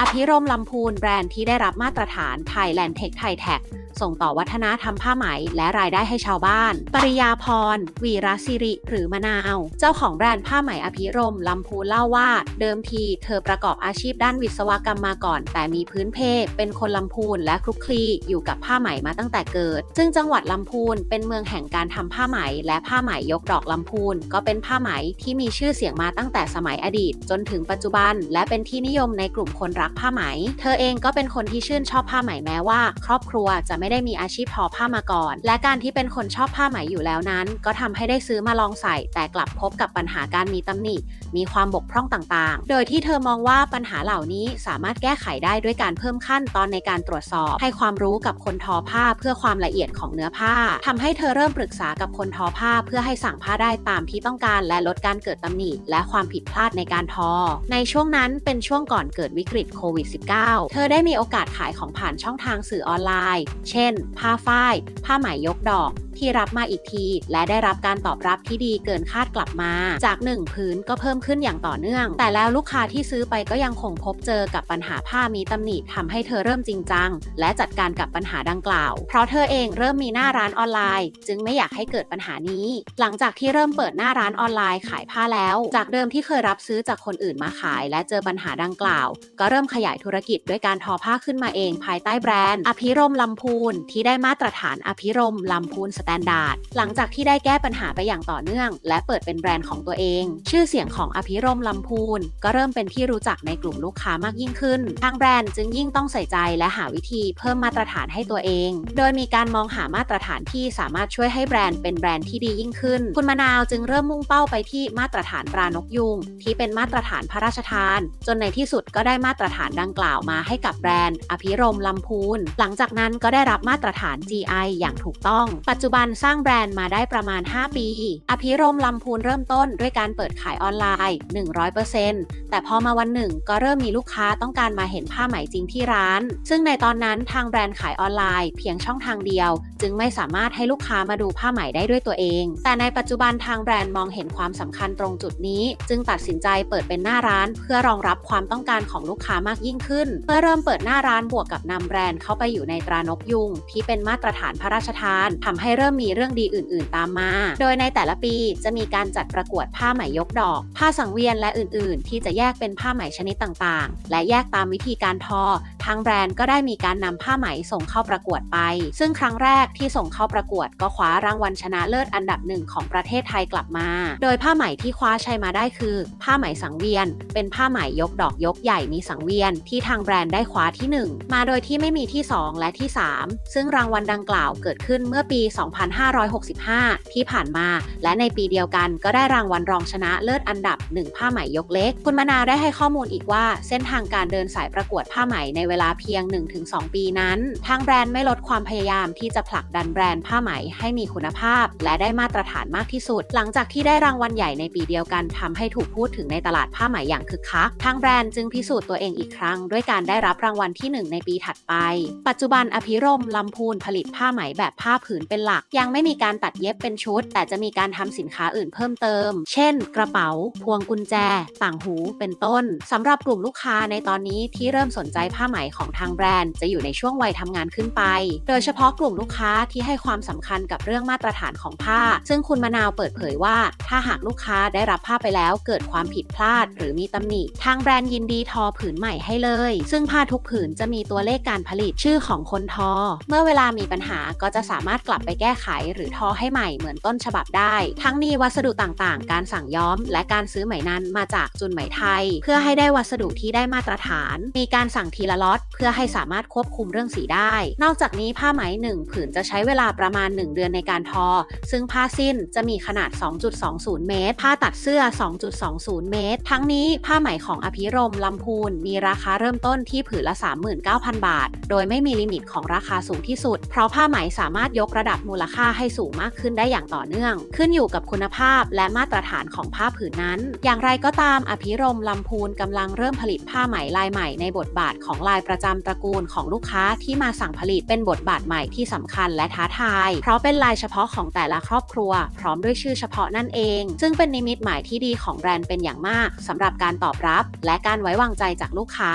อภิรมลำพูนแบรนด์ที่ได้รับมาตรฐาน Thailand Tech Thai Tag ส่งต่อวัฒนธรรมผ้าไหม และรายได้ให้ชาวบ้าน ปริยาพร วีรศิริ หรือมะนาว เจ้าของแบรนด์ผ้าไหมอภิรมลำพูนเล่าว่า เดิมทีเธอประกอบอาชีพด้านวิศวกรรมมาก่อน แต่มีพื้นเพ เป็นคนลำพูนและคลุกคลีอยู่กับผ้าไหมมาตั้งแต่เกิด ซึ่งจังหวัดลำพูนเป็นเมืองแห่งการทำผ้าไหม และผ้าไหมยกดอกลำพูนก็เป็นผ้าไหมที่มีชื่อเสียงมาตั้งแต่สมัยอดีต จนถึงปัจจุบัน และเป็นที่นิยมในกลุ่มคนรักผ้าไหม เธอเองก็เป็นคนที่ชื่นชอบผ้าไหมแม้ว่า ครอบครัวจะไม่ไม่ได้มีอาชีพทอผ้ามาก่อน และการที่เป็นคนชอบผ้าไหมอยู่แล้วนั้น ก็ทำให้ได้ซื้อมาลองใส่ แต่กลับพบกับปัญหาการมีตำหนิ มีความบกพร่องต่างๆ โดยที่เธอมองว่าปัญหาเหล่านี้สามารถแก้ไขได้ด้วยการเพิ่มขั้นตอนในการตรวจสอบ ให้ความรู้กับคนทอผ้าเพื่อความละเอียดของเนื้อผ้าทำให้เธอเริ่มปรึกษากับคนทอผ้า เพื่อให้สั่งผ้าได้ตามที่ต้องการ และลดการเกิดตำหนิ และความผิดพลาดในการทอ ในช่วงนั้นเป็นช่วงก่อนเกิดวิกฤตโควิด -19 เธอได้มีโอกาสขายของผ่านช่องทางสื่อออนไลน์ เช่น ผ้าฝ้าย ผ้าไหมยกดอก ที่รับมาอีกที และได้รับการตอบรับที่ดีเกินคาดกลับมา จากหนึ่งพื้นก็เพิ่มขึ้นอย่างต่อเนื่อง แต่แล้วลูกค้าที่ซื้อไปก็ยังคงพบเจอกับปัญหาผ้ามีตำหนิทำให้เธอเริ่มจริงจัง และจัดการกับปัญหาดังกล่าว เพราะเธอเองเริ่มมีหน้าร้านออนไลน์ จึงไม่อยากให้เกิดปัญหานี้ หลังจากที่เริ่มเปิดหน้าร้านออนไลน์ขายผ้าแล้ว จากเดิมที่เคยรับซื้อจากคนอื่นมาขาย และเจอปัญหาดังกล่าว ก็เริ่มขยายธุรกิจด้วยการทอผ้าขึ้นมาเอง ภายใต้แบรนด์อภิรมลำพูนที่ได้มาตรฐานอภิรมลำพูนสแตนดาร์ดหลังจากที่ได้แก้ปัญหาไปอย่างต่อเนื่อง และเปิดเป็นแบรนด์ของตัวเอง ชื่อเสียงของอภิรมลำพูน ก็เริ่มเป็นที่รู้จักในกลุ่มลูกค้ามากยิ่งขึ้น ทางแบรนด์จึงยิ่งต้องใส่ใจและหาวิธีเพิ่มมาตรฐานให้ตัวเอง โดยมีการมองหามาตรฐานที่สามารถช่วยให้แบรนด์เป็นแบรนด์ที่ดียิ่งขึ้น คุณมะนาวจึงเริ่มมุ่งเป้าไปที่มาตรฐานตรานกยุงที่เป็นมาตรฐานพระราชทาน จนในที่สุดก็ได้มาตรฐานดังกล่าวมาให้กับแบรนด์ อภิรมลำพูน หลังจากนั้นก็ได้รับมาตรฐาน GI อย่างถูกต้อง ปัจจุบันสร้างแบรนด์มาได้ประมาณ 5 ปี อภิรมลำพูนเริ่มต้นด้วยการเปิดขายออนไลน์ 100%แต่พอมาวันหนึ่งก็เริ่มมีลูกค้าต้องการมาเห็นผ้าไหมจริงที่ร้าน ซึ่งในตอนนั้นทางแบรนด์ขายออนไลน์เพียงช่องทางเดียว จึงไม่สามารถให้ลูกค้ามาดูผ้าไหมได้ด้วยตัวเอง แต่ในปัจจุบันทางแบรนด์มองเห็นความสำคัญตรงจุดนี้ จึงตัดสินใจเปิดเป็นหน้าร้าน เพื่อรองรับความต้องการของลูกค้ามากยิ่งขึ้น เพื่อเริ่มเปิดหน้าร้านบวกกับนำแบรนด์เข้าไปอยู่ในตรานกยุงที่เป็นมาตรฐานพระราชทานทำให้เริ่มมีเรื่องดีอื่น ๆ ตามมา โดยในแต่ละปีจะมีการจัดประกวดผ้าไหมยกดอก ผ้าสังเวียนและอื่น ๆ ที่จะแยกเป็นผ้าไหมชนิดต่าง ๆ และแยกตามวิธีการทอ ทางแบรนด์ก็ได้มีการนำผ้าไหมส่งเข้าประกวดไป ซึ่งครั้งแรกที่ส่งเข้าประกวดก็คว้ารางวัลชนะเลิศอันดับหนึ่งของประเทศไทยกลับมา โดยผ้าไหมที่คว้าชัยมาได้คือ ผ้าไหมสังเวียน เป็นผ้าไหมยกดอกยกใหญ่มีสังเวียน ที่ทางแบรนด์ได้คว้าที่ 1 มาโดยที่ไม่มีที่ 2 และที่ 3 ซึ่งรางวัลดังกล่าวเกิดขึ้นเมื่อปี2 2565 ที่ผ่านมา และในปีเดียวกันก็ได้รางวัลรองชนะเลิศอันดับ 1 ผ้าไหมยกเล็ก คุณมนาได้ให้ข้อมูลอีกว่า เส้นทางการเดินสายประกวดผ้าไหมในเวลาเพียง 1-2 ปีนั้นทางแบรนด์ไม่ลดความพยายามที่จะผลักดันแบรนด์ผ้าไหมให้มีคุณภาพ และได้มาตรฐานมากที่สุด หลังจากที่ได้รางวัลใหญ่ในปีเดียวกันทำให้ถูกพูดถึงในตลาดผ้าไหมอย่างคึกคักทางแบรนด์จึงพิสูจน์ตัวเองอีกครั้ง ด้วยการได้รับรางวัลที่ 1 ในปีถัดไป ปัจจุบันอภิรมลำพูนผลิตผ้าไหมแบบผ้าผืนเป็นหลักยังไม่มีการตัดเย็บเป็นชุด แต่จะมีการทำสินค้าอื่นเพิ่มเติม เช่น กระเป๋า พวงกุญแจ ต่างหู เป็นต้นสำหรับกลุ่มลูกค้าในตอนนี้ที่เริ่มสนใจผ้าไหมของทางแบรนด์ จะอยู่ในช่วงวัยทำงานขึ้นไป โดยเฉพาะกลุ่มลูกค้าที่ให้ความสำคัญกับเรื่องมาตรฐานของผ้า ซึ่งคุณมะนาวเปิดเผยว่า ถ้าหากลูกค้าได้รับผ้าไปแล้ว เกิดความผิดพลาด หรือมีตำหนิทางแบรนด์ยินดีทอผืนใหม่ให้เลย ซึ่งผ้าทุกผืนจะมีตัวเลขการผลิตชื่อของคนทอ เมื่อเวลามีปัญหาก็จะสามารถกลับไปแก้ไขหรือทอให้ใหม่เหมือนต้นฉบับได้ ทั้งนี้วัสดุต่างๆ การสั่งย้อม และการซื้อไหมนั้นมาจากจุนไหมไทย เพื่อให้ได้วัสดุที่ได้มาตรฐาน มีการสั่งทีละล็อตเพื่อให้สามารถควบคุมเรื่องสีได้ นอกจากนี้ผ้าไหมหนึ่งผืนจะใช้เวลาประมาณ 1 เดือนในการทอ ซึ่งผ้าสิ้นจะมีขนาด 2.20 เมตร ผ้าตัดเสื้อ 2.20 เมตร ทั้งนี้ผ้าไหมของอภิรมลำพูนมีราคาเริ่มต้นที่ผืนละ 39,000 บาท โดยไม่มีลิมิตของราคาสูงที่สุด เพราะผ้าไหมสามารถยกระดับมูลค่าให้สูงมากขึ้นได้อย่างต่อเนื่อง ขึ้นอยู่กับคุณภาพและมาตรฐานของผ้าผืนนั้น อย่างไรก็ตามอภิรมลำพูนกำลังเริ่มผลิตผ้าไหมลายใหม่ในบทบาทของลายประจำตระกูลของลูกค้าที่มาสั่งผลิตเป็นบทบาทใหม่ที่สำคัญและท้าทาย เพราะเป็นลายเฉพาะของแต่ละครอบครัว พร้อมด้วยชื่อเฉพาะนั่นเอง ซึ่งเป็นนิมิตหมายที่ดีของแบรนด์เป็นอย่างมากสำหรับการตอบรับ และการไว้วางใจจากลูกค้า